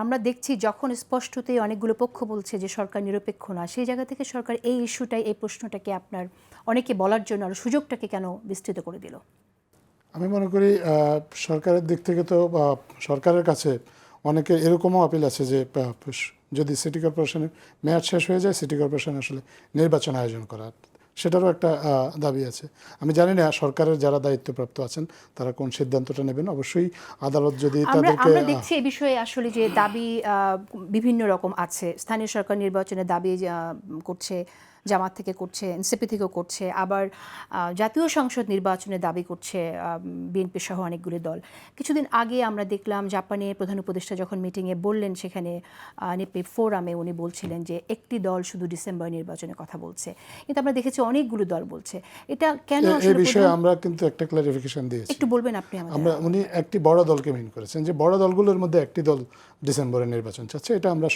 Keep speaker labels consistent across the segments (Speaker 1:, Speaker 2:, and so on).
Speaker 1: আমরা দেখছি যখন স্পষ্টতই অনেকগুলো পক্ষ বলছে যে সরকার নিরপেক্ষ না, সেই জায়গা থেকে সরকার এই ইস্যুটাই, এই প্রশ্নটাকে আপনার অনেকে বলার জন্য আর সুযোগটাকে কেন বিস্তৃত করে দিল?
Speaker 2: আমি মনে করি সরকারের দিক থেকে তো সরকারের কাছে অনেকে এরকমও আপিল আছে যে যদি সিটি কর্পোরেশনের মেয়াদ শেষ হয়ে যায়, সিটি কর্পোরেশন আসলে নির্বাচন আয়োজন করা সেটারও একটা আহ, দাবি আছে। আমি জানি না সরকারের যারা দায়িত্বপ্রাপ্ত আছেন তারা কোন সিদ্ধান্তটা নেবেন। অবশ্যই আদালত যদি তাদেরকে
Speaker 1: আমরা দেখছি এই বিষয়ে আসলে যে দাবি আহ, বিভিন্ন রকম আছে। স্থানীয় সরকার নির্বাচনে দাবি করছে। জামাত থেকে করছে এনসিপি থেকেও করছে আবার জাতীয় সংসদ নির্বাচনে দাবি করছে বিএনপি সহ অনেকগুলি দল। কিছুদিন আগে আমরা দেখলাম জাপানের প্রধান উপদেষ্টা যখন মিটিংয়ে বললেন সেখানে নিপি ফোরামে উনি বলছিলেন যে একটি দল শুধু ডিসেম্বর নির্বাচনে কথা বলছে। কিন্তু আমরা দেখেছি অনেকগুলো দল বলছে। এটা কেন
Speaker 2: এই বিষয়ে আমরা কিন্তু একটা ক্লারিফিকেশন দিয়েছি।
Speaker 1: একটু বলবেন আপনি
Speaker 2: আমরা উনি একটি বড় দলকে মিন করেছেন। যে বড় দলগুলোর মধ্যে একটি দল ডিসেম্বরে নির্বাচন চাচ্ছে এটা আমরা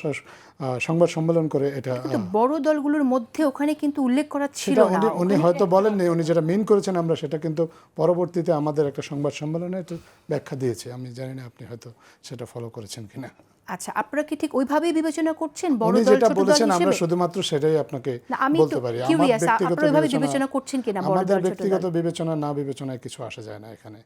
Speaker 2: সংবাদ সম্মেলন করে এটা
Speaker 1: বড় দলগুলোর মধ্যে ওখানে কিন্তু উল্লেখ করা ছিল না।
Speaker 2: উনি হয়তো বলেননি উনি যেটা মিন করেছেন আমরা সেটা কিন্তু পরবর্তীতে আমাদের একটা সংবাদ সম্মেলনে একটু ব্যাখ্যা দিয়েছে। আমি জানি না আপনি হয়তো সেটা ফলো করেছেন কিনা।
Speaker 1: আচ্ছা আপনারা কি ঠিক ওইভাবেই বিবেচনা করছেন? বড় দল
Speaker 2: যেটা
Speaker 1: ছোট দল
Speaker 2: বলেছেন আমরা
Speaker 1: হিসেবে
Speaker 2: শুধুমভাবে সেটাই আপনাকে বলতে পারি। আমার
Speaker 1: curious,
Speaker 2: ব্যক্তিগত
Speaker 1: আপনারা ওইভাবে
Speaker 2: বিবেচনা
Speaker 1: করছেন কিনা বড় দল, ছোট
Speaker 2: ব্যক্তিগত বিবেচনা না বিবেচনায় কিছু আসা যায় না এখানে।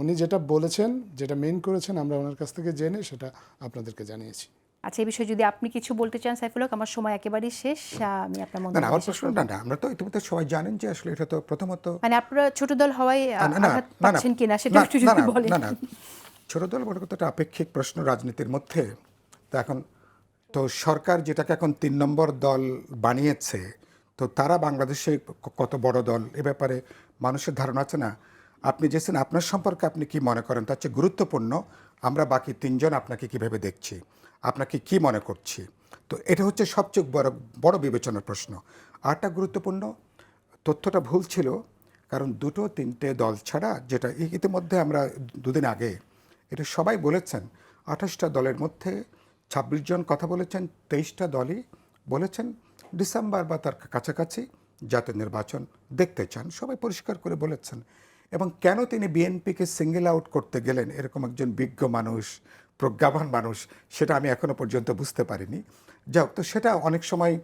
Speaker 2: উনি যেটা বলেছেন যেটা মেন করেছেন আমরা ওনার কাছ থেকে জেনে সেটা আপনাদেরকে জানিয়েছি।
Speaker 1: আচ্ছা এই বিষয়ে যদি আপনি কিছু বলতে চান সাইফুল হক আমার সময় একেবারেই শেষ। আমি আপনার
Speaker 3: না
Speaker 1: মন্তব্য
Speaker 3: না আমার প্রশ্ন না না আমরা তো ইতিমধ্যে সবাই জানেন যে আসলে এটা তো প্রথমত
Speaker 1: মানে আপনারা ছোট দল হওয়ায় আঘাত পাচ্ছেন কিনা সেটা একটু যদি বলেন।
Speaker 3: না না। ছোট দল বড় কথা একটা আপেক্ষিক প্রশ্ন রাজনীতির মধ্যে। তো এখন, তো সরকার যেটাকে এখন তিন নম্বর দল বানিয়েছে, তো তারা বাংলাদেশে কত বড় দল? এ ব্যাপারে মানুষের ধারণা আছে না? আপনি যেছেন আপনার সম্পর্কে আপনি কি মনে করেন? তার চেয়ে গুরুত্বপূর্ণ, আমরা বাকি তিনজন আপনাকে কীভাবে দেখছি? আপনাকে কি মনে করছি? তো এটা হচ্ছে সবচেয়ে বড় বড় বিবেচনার প্রশ্ন। আরটা গুরুত্বপূর্ণ, তথ্যটা ভুল ছিল, কারণ দুটো তিনটে দল ছাড়া, যেটা ইতিমধ্যে আমরা দুদিন আগে, এটা সবাই বলেছেন, আঠাশটা দলের মধ্যে ছাব্বিশ জন কথা বলেছেন, তেইশটা দলই বলেছেন, ডিসেম্বর বা তার কাছাকাছি জাতীয় নির্বাচন দেখতে চান। সবাই পরিষ্কার করে বলেছেন। এবং কেন তিনি বিএনপিকে সিঙ্গেল আউট করতে গেলেন? এরকম একজন বিজ্ঞ মানুষ, প্রজ্ঞাবান মানুষ, সেটা আমি এখনও পর্যন্ত বুঝতে পারিনি। যাক তো সেটা অনেক সময়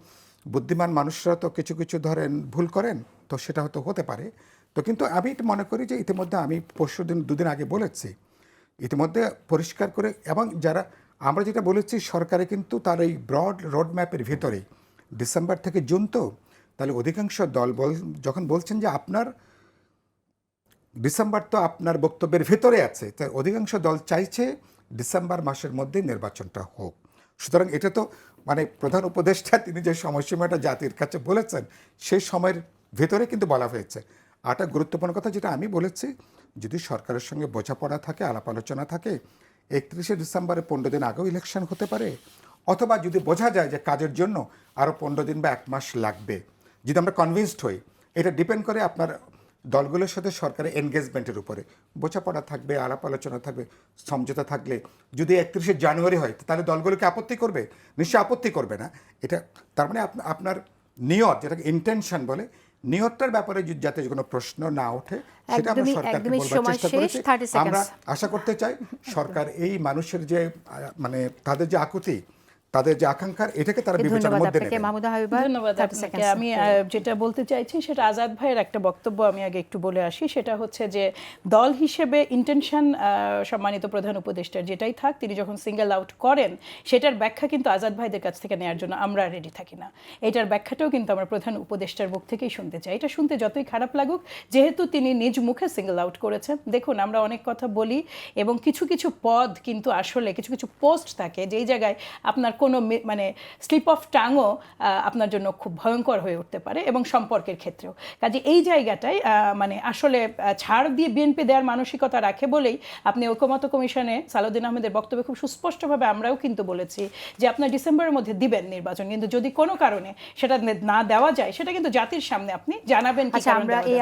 Speaker 3: বুদ্ধিমান মানুষরা তো কিছু কিছু ধরেন ভুল করেন, তো সেটা হয়তো হতে পারে। তো কিন্তু আমি মনে করি যে ইতিমধ্যে আমি পরশু দিন দুদিন আগে বলেছি, ইতিমধ্যে পরিষ্কার করে এবং যারা আমরা যেটা বলেছি, সরকারে কিন্তু তার এই ব্রড রোড ম্যাপের ভিতরেই ডিসেম্বর থেকে জুন তো, তাহলে অধিকাংশ দল বল, যখন বলছেন যে আপনার ডিসেম্বর তো আপনার বক্তব্যের ভেতরে আছে, তাই অধিকাংশ দল চাইছে ডিসেম্বর মাসের মধ্যে নির্বাচনটা হোক। সুতরাং এটা তো মানে প্রধান উপদেষ্টা তিনি যে সময়সীমাটা জাতির কাছে বলেছেন, সেই সময়ের ভেতরে কিন্তু বলা হয়েছে। আরেকটা গুরুত্বপূর্ণ কথা যেটা আমি বলেছি, যদি সরকারের সঙ্গে বোঝাপড়া থাকে আলাপ আলোচনা থাকে একত্রিশে ডিসেম্বরে পনেরো দিন আগেও ইলেকশন হতে পারে। অথবা যদি বোঝা যায় যে কাজের জন্য আরও পনেরো দিন বা এক মাস লাগবে। যদি আমরা কনভিন্সড হই, এটা ডিপেন্ড করে আপনার দলগুলোর সাথে সরকারের এনগেজমেন্টের উপরে। বোঝাপড়া থাকবে, আলাপ আলোচনা থাকবে, সমঝোতা থাকলে। যদি একত্রিশে জানুয়ারি হয়, তাহলে দলগুলোকে আপত্তি করবে? নিশ্চয়ই আপত্তি করবে না। এটা তার মানে আপনার নিয়ত, যেটাকে ইন্টেনশন বলে নিয়তটার ব্যাপারে যাতে কোনো প্রশ্ন না ওঠে সেটা আমরা সরকারকে বলবার চেষ্টা করেছি। আমরা আশা করতে চাই সরকার এই মানুষের যে মানে তাদের যে আকুতি তাদের যে আকাঙ্ক্ষার এটাকে তারা বিবেচনার মধ্যে
Speaker 1: হাবিবা
Speaker 4: ধন্যবাদ আপনাকে। আমি যেটা বলতে চাইছি সেটা আজাদ ভাইয়ের একটা বক্তব্য আমি আগে একটু বলে আসি। সেটা হচ্ছে যে দল হিসেবে ইন্টেনশন সম্মানিত প্রধান উপদেষ্টার যেটাই থাক তিনি যখন সিঙ্গেল আউট করেন সেটার ব্যাখ্যা কিন্তু আজাদ ভাইদের কাছ থেকে নেওয়ার জন্য আমরা রেডি থাকি না। এটার ব্যাখ্যাটাও কিন্তু আমরা প্রধান উপদেষ্টার মুখ থেকেই শুনতে চাই। এটা শুনতে যতই খারাপ লাগুক যেহেতু তিনি নিজ মুখে সিঙ্গেল আউট করেছেন দেখুন আমরা অনেক কথা বলি এবং কিছু কিছু পদ কিন্তু আসলে কিছু কিছু পোস্ট থাকে যেই জায়গায় আপনার কোনো মানে স্লিপ অফ টাংও আপনার জন্য খুব ভয়ঙ্কর হয়ে উঠতে পারে এবং সম্পর্কের ক্ষেত্রেও কাজে এই জায়গাটায় মানে আসলে ছাড় দিয়ে বিএনপি দেওয়ার মানসিকতা রাখে বলেই আপনি ঐকমত কমিশনে সালাউদ্দিন আহমেদের বক্তব্যে খুব সুস্পষ্টভাবে আমরাও কিন্তু বলেছি যে আপনার ডিসেম্বরের মধ্যে দিবেন নির্বাচন কিন্তু যদি কোনো কারণে সেটা না দেওয়া যায় সেটা কিন্তু জাতির সামনে আপনি জানাবেন কি
Speaker 1: আচ্ছা আমরা এই।